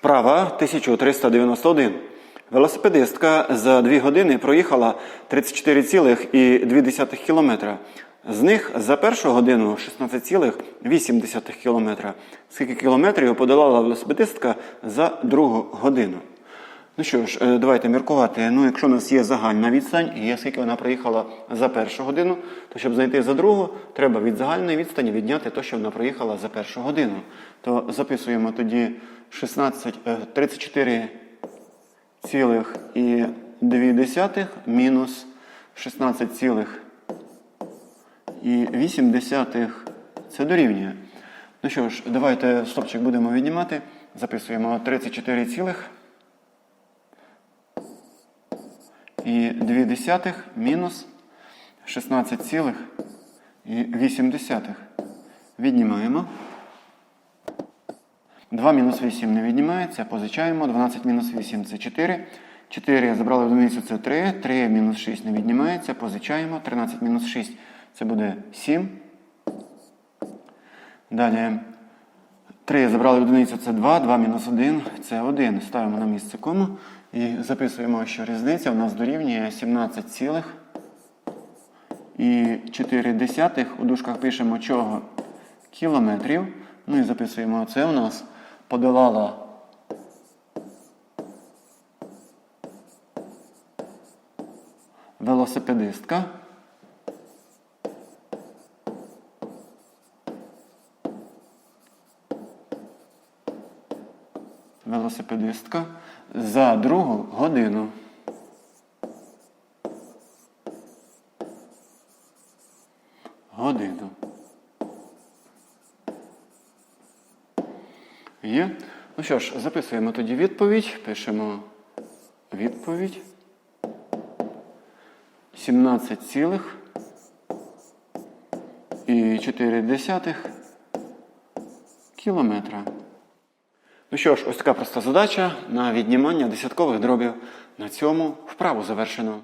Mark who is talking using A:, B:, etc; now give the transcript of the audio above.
A: Вправа 1391. Велосипедистка за 2 години проїхала 34,2 км. З них за першу годину 16,8 км. Скільки кілометрів подолала велосипедистка за другу годину? Ну що ж, е, давайте міркувати. Ну, якщо у нас є загальна відстань, і є скільки вона проїхала за першу годину, то щоб знайти за другу, треба від загальної відстані відняти те, що вона проїхала за першу годину. То записуємо тоді 16, е, 34,2 мінус 16,8. Це дорівнює. Ну що ж, давайте стопчик будемо віднімати. Записуємо 34, і 2 десятих мінус 16,8. Віднімаємо. 2 мінус 8 не віднімається, позичаємо. 12 мінус 8 це 4. 4 забрали в одиницю, це 3. 3 мінус 6 не віднімається, позичаємо. 13 мінус 6 це буде 7. Далі 3 забрали одиницю, це 2, 2 мінус 1 це 1. Ставимо на місце кому і записуємо, що різниця у нас дорівнює 17 цілих і 4 десятих. У дужках пишемо чого? Кілометрів. Ну і записуємо, це у нас подолала велосипедистка. Велосипедистка за другу годину. Годину. Є. Ну що ж, записуємо тоді відповідь. Пишемо відповідь. 17 цілих і 4 десятих кілометра. Ну що ж, ось така проста задача на віднімання десяткових дробів. На цьому вправу завершено.